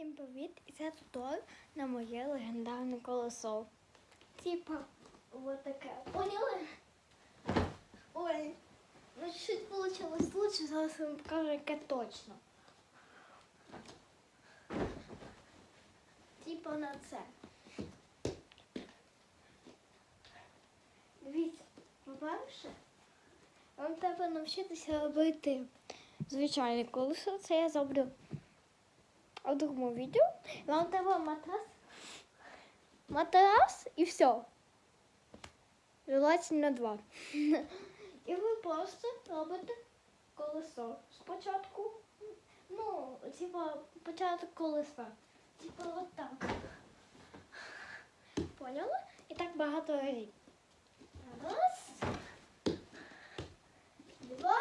Всім привіт! І це туторіал на моє легендарне колесо. Типа, вот таке. Поняли? Ой, ну чуть получилось лучше, зараз вам покажу, яке точно. Типа на це. Дивіться, по-перше, вам треба навчитися робити звичайне колесо. Це я зроблю у другому відео. Вам треба матрас. Матрас і все. Желательно два. І ви просто робите колесо. Спочатку, ну, типа, початок колеса. Типа от так. Поняли? І так багато разів. Раз. Два.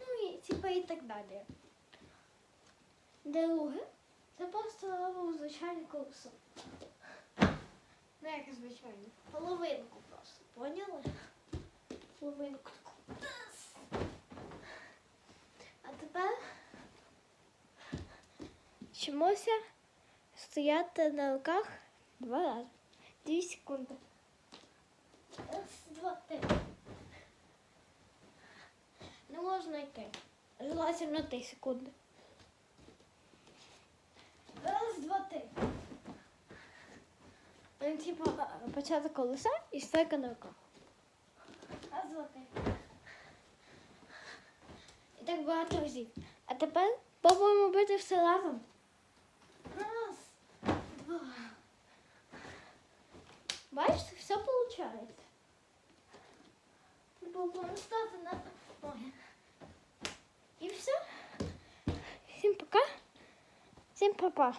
Ну і типа і так далі. Друге, це просто робимо звичайне колесо. Ну як звичайно? Половинку просто. Поняли? Половинку таку. А тепер вчимося стояти на руках два рази. Дві секунди. Раз, два, три. Не можна йти. Желательно три секунди. Раз, два, три. Ну, типа, початок колеса і стойка на руках. Раз, два. І так багато разів. А тепер пробуємо робити все разом. Раз, два. Бачите, все виходить. Попробуємо стати на ноги. І все. Всім пока. Всім па-па.